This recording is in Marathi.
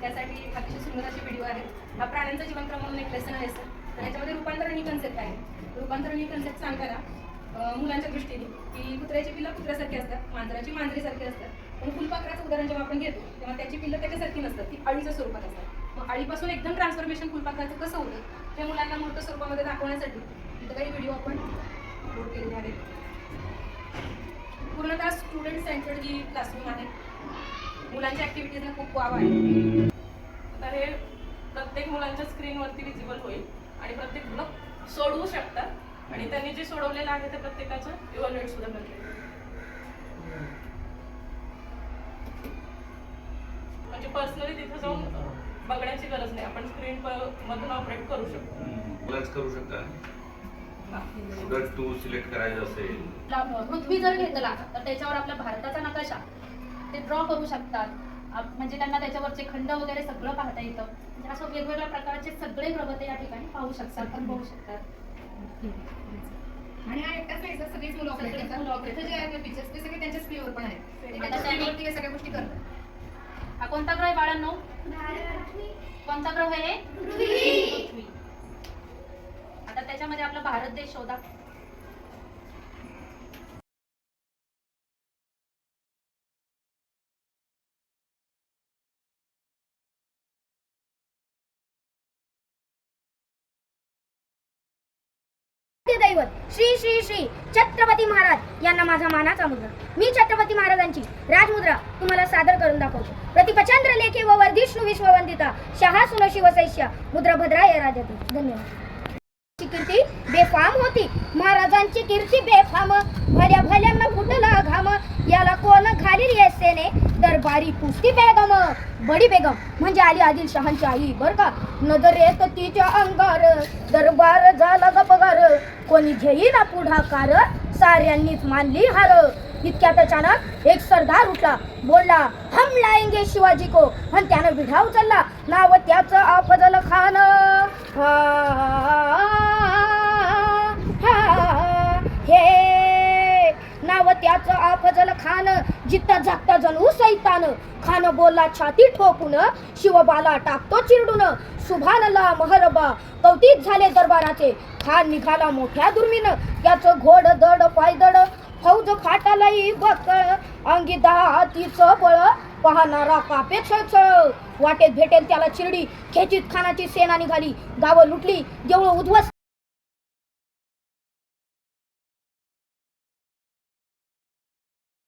त्यासाठी अतिशय सुंदर असे व्हिडिओ आहेत हा प्राण्यांचा जीवनक्रम म्हणून एक लेसन आहे सर तर याच्यामध्ये रूपांतरण ही कन्सेप्ट आहे. रूपांतरण ही कन्सेप्ट सांगताना मुलांच्या दृष्टीने की कुत्र्याची पिल्लं कुत्र्यासारखी असतात मांजराची मांजरीसारखी असतात. पण फुलपाखराचं उदाहरण जेव्हा आपण घेतो तेव्हा त्याची पिल्लं त्याच्यासारखी नसतात ती अळीच्या स्वरूपात असतात. मग अळीपासून एकदम ट्रान्सफॉर्मेशन फुलपाखराचं कसं होतं ते मुलांना मोठ्या स्वरूपामध्ये दाखवण्यासाठी इथं काही व्हिडिओ आपण अपलोड केलेले आहेत. पूर्णतः स्टुडंट सेंटर्ड जी क्लासरूम आहे मुलांच्या ॲक्टिव्हिटीजला खूप वाव आहे. तर हे प्रत्येक मुलांच्या स्क्रीनवरती विजिबल होईल आणि प्रत्येक मुलं सोडवू शकतात. आणि त्यांनी जे सोडवलेलं आहे ते प्रत्येकाचं इव्हॅल्युएट सुद्धा करतील. म्हणजे पर्सनली तिथे जाऊन बघण्याची गरज नाही. आपण स्क्रीन मधून ऑपरेट करू शकतो. करू शकता? जर टू सिलेक्ट करायचं असेल. पृथ्वी जर घेतला तर त्याच्यावर आपला भारताचा नकाशा ते ड्रॉ करू शकतात. म्हणजे त्यांना त्याच्यावरचे खंड वगैरे सगळं पाहता येतं. म्हणजे असं वेगवेगळ्या प्रकारचे सगळे ग्रह ते या ठिकाणी पाहू शकतात. पण पाहू शकतात. आणि हा एकटाच नाही सगळीच मुलं ऑपरेट करतात. इथे जे आहेत फीचर्स ते सगळे पण आहेत. सगळ्या गोष्टी करतात. हा कोणता ग्रह आहे बाळांनो? कोणता ग्रह आहे? पृथ्वी. आता त्याच्यामध्ये आपला भारत देश शोधा. दैवत श्री श्री श्री छत्रपती महाराज यांना माझा मानाचा मुद्रा. मी छत्रपती महाराजांची राजमुद्रा तुम्हाला सादर करून दाखवतो. प्रतिपचंद्र लेखे व वर्धिष्णू विश्ववंदिता शहा सुन शिवसैष्य मुद्रा भद्रा या राजाती धन्यवाद. कीर्ती बेफाम होती. महाराजांची कीर्ती बेफाम. भल्या भल्यांना फुटला घाम. याला कोण घालील येसेने दरबारी पुस्ती बेगम. बडी बेगम. म्हणजे आली आदिल शहांची आई. बर का? नजर येत तिच्या अंगार. दरबार कोणी घेईना पुढाकार? साऱ्यांनीच मानली हार. इतक्यात अचानक एक सरदार उठला. बोलला हम लाएंगे शिवाजी को. आणि त्यानं विढा उचलला नाव त्याचं अफजल खान. त्याचं अफजल खान जित्ता झाकता जणू सैतान. खान बोलला छाती ठोकून शिवबाला टाकतो चिरडून. सुभानला महरबा कौतिक झाले दरबाराचे. खान निघाला मोठ्या दुर्मीन. त्याचं घोड दड पायदड फौज फाटालाई बकळ अंगी दहा तिचं बळ पाहणारा कापे छळछळ वाटेत भेटेल त्याला चिरडी खेचित खानाची सेना निघाली. गावं लुटली. देऊळ उद्ध्वस्त.